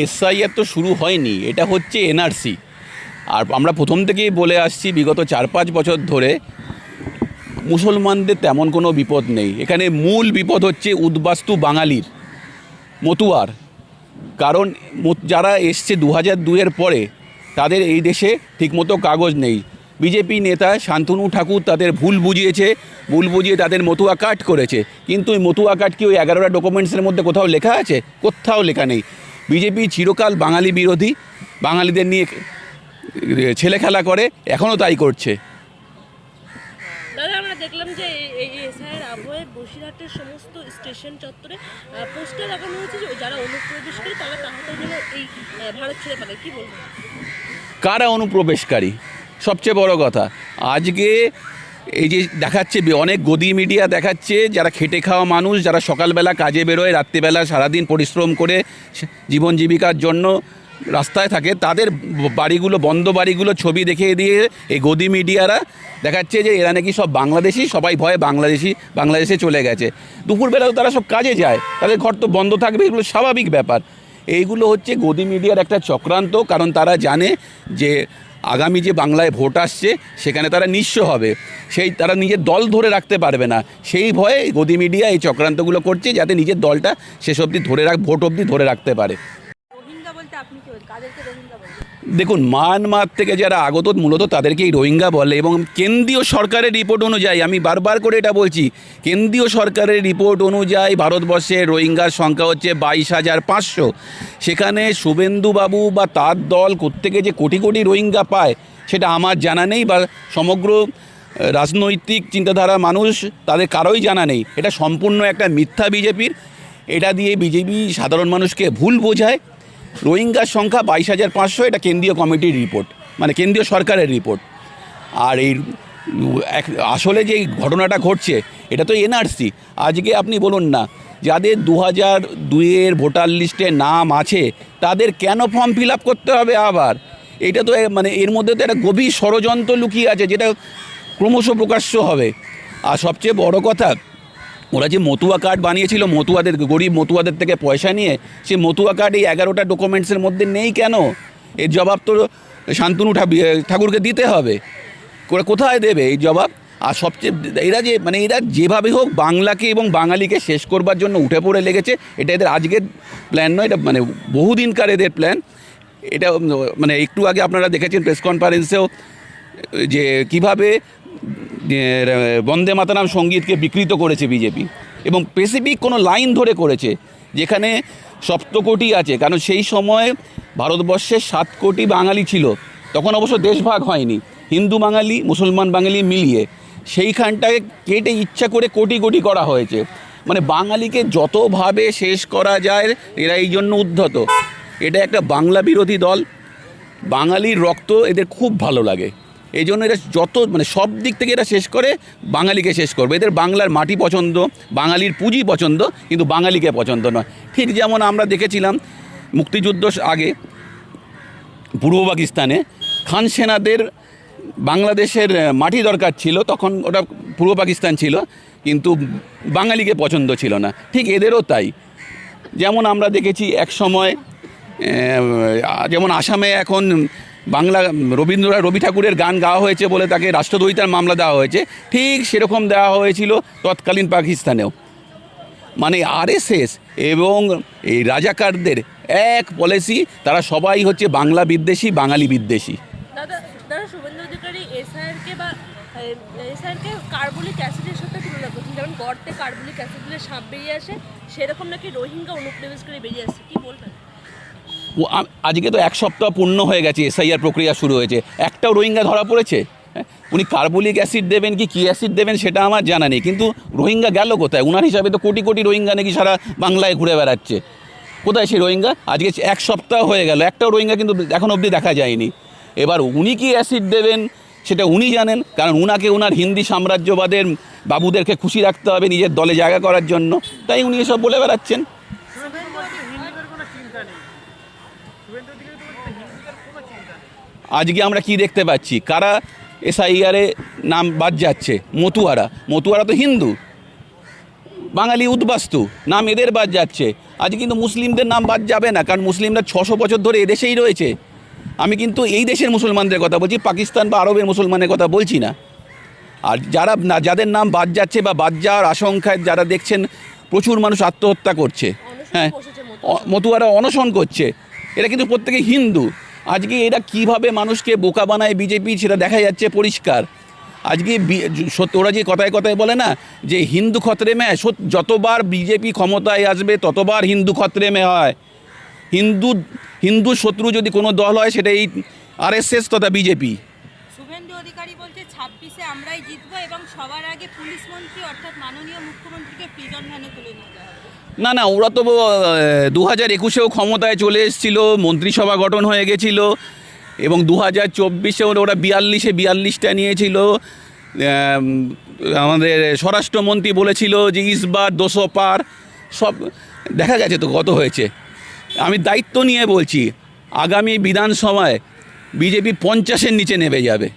SIR তো শুরু হয়নি, এটা হচ্ছে এনআরসি। আর আমরা প্রথম থেকেই বলে আসছি, বিগত চার পাঁচ বছর ধরে মুসলমানদের তেমন কোনো বিপদ নেই। এখানে মূল বিপদ হচ্ছে উদ্বাস্তু বাঙালির, মতুয়ার। কারণ যারা এসছে দু হাজার দুইয়ের পরে, তাদের এই দেশে ঠিকমতো কাগজ নেই। বিজেপি নেতা শান্তনু ঠাকুর তাদের ভুল বুঝিয়েছে ভুল বুঝিয়ে তাদের মতুয়া কাট করেছে। কিন্তু ওই মতুয়া কাট কি ওই এগারোটা ডকুমেন্টসের মধ্যে কোথাও লেখা আছে? কোথাও লেখা নেই। বিজেপি চিরকাল বাঙালি বিরোধী বাঙালিদের নিয়ে ছেলে খেলা করে এখনও তাই করছে। দাদা আমরা দেখলাম যে এই- এই এসআইয়ের আবহে বসিরহাটের সমস্ত স্টেশন চত্বরে পোস্টার লাগানো হয়েছে যে যারা অনুপ্রবেশকারী তারা তাহলে যেন এই ভারত ছেড়ে পালায়। কি বলব কারা অনুপ্রবেশকারী? সবচেয়ে বড় কথা। আজকে এই যে দেখাচ্ছে, অনেক গদি মিডিয়া দেখাচ্ছে, যারা খেটে খাওয়া মানুষ, যারা সকালবেলা কাজে বেরোয়, রাত্রিবেলা সারাদিন পরিশ্রম করে জীবন জীবিকার জন্য রাস্তায় থাকে, তাদের বাড়িগুলো, বন্ধ বাড়িগুলো ছবি দেখিয়ে দিয়ে এই গদি মিডিয়ারা দেখাচ্ছে যে এরা নাকি সব বাংলাদেশি, সবাই ভয়ে বাংলাদেশি, বাংলাদেশে চলে গেছে। দুপুরবেলা তারা সব কাজে যায়, তাদের ঘর তো বন্ধ থাকবে, এগুলো স্বাভাবিক ব্যাপার। এইগুলো হচ্ছে গদি মিডিয়ার একটা চক্রান্ত, কারণ তারা জানে যে আগামী যে বাংলায় ভোট আসছে, সেখানে তারা নিঃস্ব হবে। সেই তারা নিজের দল ধরে রাখতে পারবে না। সেই ভয়ে গদি মিডিয়া এই চক্রান্তগুলো করছে যাতে নিজের দলটা শেষ অবধি ধরে রাখ, ভোট অবধি ধরে রাখতে পারে রোহিঙ্গা বলতে আপনি কি বলেন কাদেরকে রোহিঙ্গা বলেন দেখুন, মায়ানমার থেকে যারা আগত মূলত তাদেরকেই রোহিঙ্গা বলে এবং কেন্দ্রীয় সরকারের রিপোর্ট অনুযায়ী, আমি বারবার করে এটা বলছি, কেন্দ্রীয় সরকারের রিপোর্ট অনুযায়ী ভারতবর্ষে রোহিঙ্গার সংখ্যা হচ্ছে বাইশ হাজার পাঁচশো। সেখানে শুভেন্দুবাবু বা তার দল কোত্থেকে যে কোটি কোটি রোহিঙ্গা পায়, সেটা আমার জানা নেই বা সমগ্র রাজনৈতিক চিন্তাধারা মানুষ তাদের কারোই জানা নেই। এটা সম্পূর্ণ একটা মিথ্যা বিজেপির। এটা দিয়ে বিজেপি সাধারণ মানুষকে ভুল বোঝায়। রোহিঙ্গার সংখ্যা বাইশ হাজার পাঁচশো, এটা কেন্দ্রীয় কমিটির রিপোর্ট মানে কেন্দ্রীয় সরকারের রিপোর্ট। আর এই এক- আসলে যে ঘটনাটা ঘটছে, এটা তো এনআরসি। আজকে আপনি বলুন না, যাদের দু হাজার দুইয়ের ভোটার লিস্টে নাম আছে, তাদের কেন ফর্ম ফিল আপ করতে হবে আবার? এটা তো মানে এর মধ্যে তো একটা গভীর ষড়যন্ত্র লুকিয়ে আছে, যেটা ক্রমশ প্রকাশ্য হবে। আর সবচেয়ে বড় কথা ওরা যে মতুয়া কার্ড বানিয়েছিল, মতুয়াদের, গরিব মতুয়াদের থেকে পয়সা নিয়ে সে মতুয়া কার্ড এই এগারোটা ডকুমেন্টসের মধ্যে নেই কেন? এর জবাব তো শান্তনু ঠাকুরকে দিতে হবে। ওরা কোথায় দেবে এই জবাব? আর সবচেয়ে, এরা যে মানে এরা যেভাবে হোক বাংলাকে এবং বাঙালিকে শেষ করবার জন্য উঠে পড়ে লেগেছে। এটা এদের আজকের প্ল্যান নয়, এটা মানে বহুদিনকার এদের প্ল্যান এটা মানে একটু আগে আপনারা দেখেছেন প্রেস কনফারেন্সেও যে কীভাবে বন্দে মাতারাম সঙ্গীতকে বিকৃত করেছে বিজেপি। এবং স্পেসিফিক কোনো লাইন ধরে করেছে, যেখানে সপ্তকোটি আছে। কারণ সেই সময় ভারতবর্ষে সাত কোটি বাঙালি ছিল। তখন অবশ্য দেশভাগ হয়নি। হিন্দু বাঙালি, মুসলমান বাঙালি মিলিয়ে সেইখানটাকে কেটে ইচ্ছা করে কোটি কোটি করা হয়েছে। মানে বাঙালিকে যতভাবে শেষ করা যায় এরা এই জন্য উদ্ধত। এটা একটা বাংলা বিরোধী দল। বাঙালির রক্ত এদের খুব ভালো লাগে। এই জন্য এরা যত মানে সব দিক থেকে এরা শেষ করে বাঙালিকে শেষ করবে। এদের বাংলার মাটি পছন্দ, বাঙালির পুঁজি পছন্দ, কিন্তু বাঙালিকে পছন্দ নয়। ঠিক যেমন আমরা দেখেছিলাম মুক্তিযুদ্ধ আগে পূর্ব পাকিস্তানে খান সেনাদের বাংলাদেশের মাটি দরকার ছিল, তখন ওটা পূর্ব পাকিস্তান ছিল, কিন্তু বাঙালিকে পছন্দ ছিল না। ঠিক এদেরও তাই। যেমন আমরা দেখেছি এক সময় যেমন আসামে এখন বাংলা রবীন্দ্রনাথ রবি ঠাকুরের গান গাওয়া হয়েছে বলে তাকে রাষ্ট্রদ্রোহিতার মামলা দেওয়া হয়েছে। ঠিক সেরকম দেওয়া হয়েছিল তৎকালীন পাকিস্তানেও। মানে আরএসএস এবং এই রাজাকারদের এক পলিসি তারা সবাই হচ্ছে বাংলা বিদ্বেষী, বাঙালি বিদ্বেষী। সেরকম নাকি রোহিঙ্গা অনুপ্রবেশকারী বেরিয়ে আসছে, কি বলবেন? আজকে তো এক সপ্তাহ পূর্ণ হয়ে গেছে, এসআইআর প্রক্রিয়া শুরু হয়েছে। একটাও রোহিঙ্গা ধরা পড়েছে? হ্যাঁ? উনি কার্বলিক অ্যাসিড দেবেন কি, কী অ্যাসিড দেবেন সেটা আমার জানা নেই, কিন্তু রোহিঙ্গা গেল কোথায়? ওনার হিসাবে তো কোটি কোটি রোহিঙ্গা নাকি সারা বাংলায় ঘুরে বেড়াচ্ছে। কোথায় সেই রোহিঙ্গা? আজকে এক সপ্তাহ হয়ে গেল, একটাও রোহিঙ্গা কিন্তু এখন অবধি দেখা যায়নি। এবার উনি কি অ্যাসিড দেবেন সেটা উনি জানেন, কারণ উনাকে উনার হিন্দি সাম্রাজ্যবাদের বাবুদেরকে খুশি রাখতে হবে নিজের দলে জায়গা করার জন্য। তাই উনি এসব বলে বেড়াচ্ছেন। আজকে আমরা কি দেখতে পাচ্ছি? কারা এসআইআরে নাম বাদ যাচ্ছে? মতুয়ারা। মতুয়ারা তো হিন্দু। বাঙালি উদ্বাস্তু। নাম এদের বাদ যাচ্ছে। আজ কিন্তু মুসলিমদের নাম বাদ যাবে না কারণ মুসলিমরা ছশো বছর ধরে এদেশেই রয়েছে। আমি কিন্তু এই দেশের মুসলমানদের কথা বলছি পাকিস্তান বা আরবের মুসলমানের কথা বলছি না। আর যারা না যাদের নাম বাদ যাচ্ছে বা বাদ যাওয়ার আশঙ্কায় যারা দেখছেন প্রচুর মানুষ আত্মহত্যা করছে। হ্যাঁ মতুয়ারা অনশন করছে। এরা কিন্তু প্রত্যেকে হিন্দু। আজকে এরা কীভাবে মানুষকে বোকা বানায় বিজেপি, সেটা দেখা যাচ্ছে পরিষ্কার। আজকে সত্য, ওরা যে কথায় কথায় বলে না, যে হিন্দু খতরে মে যতবার বিজেপি ক্ষমতায় আসবে, ততবার হিন্দু খতরে মে হয়। হিন্দু হিন্দু শত্রু যদি কোনো দল হয়, সেটা এই আরএসএস তথা বিজেপি। ছাব্বিশে সবার আগে পুলিশ মন্ত্রী, অর্থাৎ মাননীয় মুখ্যমন্ত্রীকে প্রিজন ভ্যানে তুলে যাওয়া হবে। না না, ওরা তো দু হাজার একুশেও ক্ষমতায় চলে এসেছিল, মন্ত্রিসভা গঠন হয়ে গেছিল, এবং দু হাজার চব্বিশে ওরা বিয়াল্লিশে বিয়াল্লিশটা নিয়েছিল। আমাদের স্বরাষ্ট্রমন্ত্রী বলেছিল যে, ইসবার দোষো পার সব, দেখা গেছে তো কত হয়েছে। আমি দায়িত্ব নিয়ে বলছি, আগামী বিধানসভায় বিজেপি পঞ্চাশের নিচে নেমে যাবে।